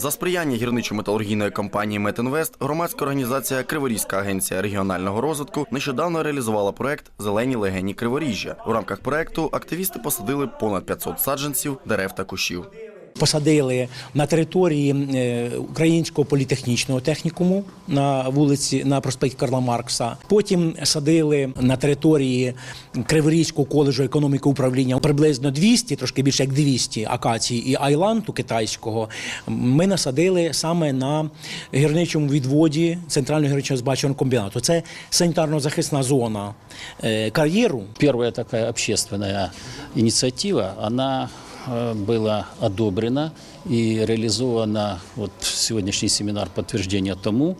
За сприяння гірничо-металургійної компанії Метінвест громадська організація Криворізька агенція регіонального розвитку нещодавно реалізувала проект Зелені легені Криворіжжя. У рамках проекту активісти посадили понад 500 саджанців дерев та кущів. Посадили на території е, Українського політехнічного технікуму на вулиці на проспекті Карла Маркса. Потім садили на території Криворізького коледжу економіки управління приблизно 200, трошки більше як 200 акацій і айланту китайського. Ми насадили саме на гірничому відводі центрального гірничого збаченого комбінату. Це санітарно-захисна зона е, кар'єру. Первая такая общественная инициатива, она э, была одобрена и реализована вот сегодняшний семинар подтверждения тому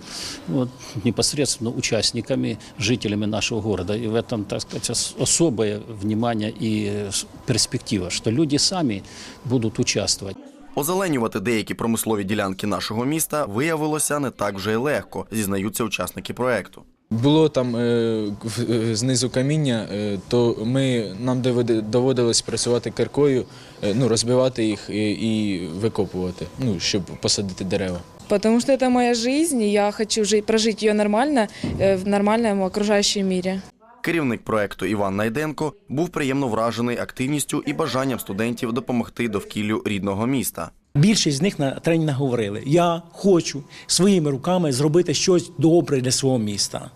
вот, непосредственно участниками, жителями нашего города. И в этом, так сказать, ос- особое внимание и э, с- перспектива, что люди сами будут участвовать. Озеленювати деякі промислові ділянки нашого міста виявилося не так вже й легко, зізнаються учасники проекту. Було там е, в- е, знизу каміння, е, то ми, нам доведе- доводилось працювати киркою, е, ну, розбивати їх і, і викопувати, ну, щоб посадити дерева. Потому что это моя жизнь, и я хочу жить, прожить ее нормально э, в нормальном окружающем мире. Керівник проекту Іван Найденко був приємно вражений активністю і бажанням студентів допомогти довкіллю рідного міста. Більшість з них на тренінгах говорили: я хочу своїми руками зробити щось добре для свого міста.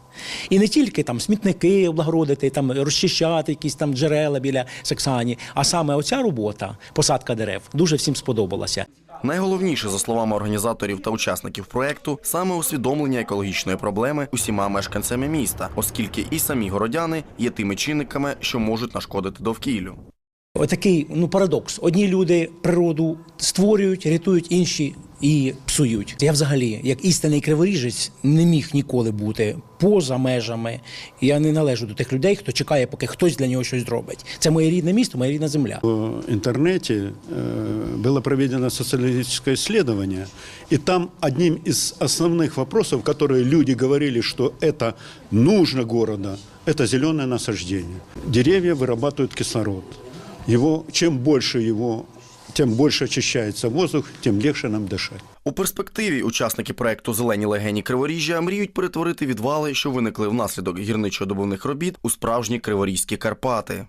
І не тільки там смітники облагородити, там розчищати якісь там джерела біля Саксані, а саме оця робота, посадка дерев, дуже всім сподобалася. Найголовніше, за словами організаторів та учасників проекту, саме усвідомлення екологічної проблеми усіма мешканцями міста, оскільки і самі городяни є тими чинниками, що можуть нашкодити довкіллю. Отакий ну парадокс. Одні люди природу створюють, рятують, інші і псують. Я взагалі, як істинний криворіжець, не міг ніколи бути поза межами. Я не належу до тих людей, хто чекає, поки хтось для нього щось зробить. Це моє рідне місто, моя рідна земля. В интернете э, было проведено социологическое исследование, и там одним из основных вопросов, которые люди говорили, что это нужно города, это зеленое насаждение. Деревья вырабатывают кислород. Его, чем больше его, тем больше очищается воздух, тем легче нам дышать. У перспективі учасники проекту Зелені легені Криворіжжя мріють перетворити відвали, що виникли внаслідок гірничо-добувних робіт, у справжні криворізькі Карпати.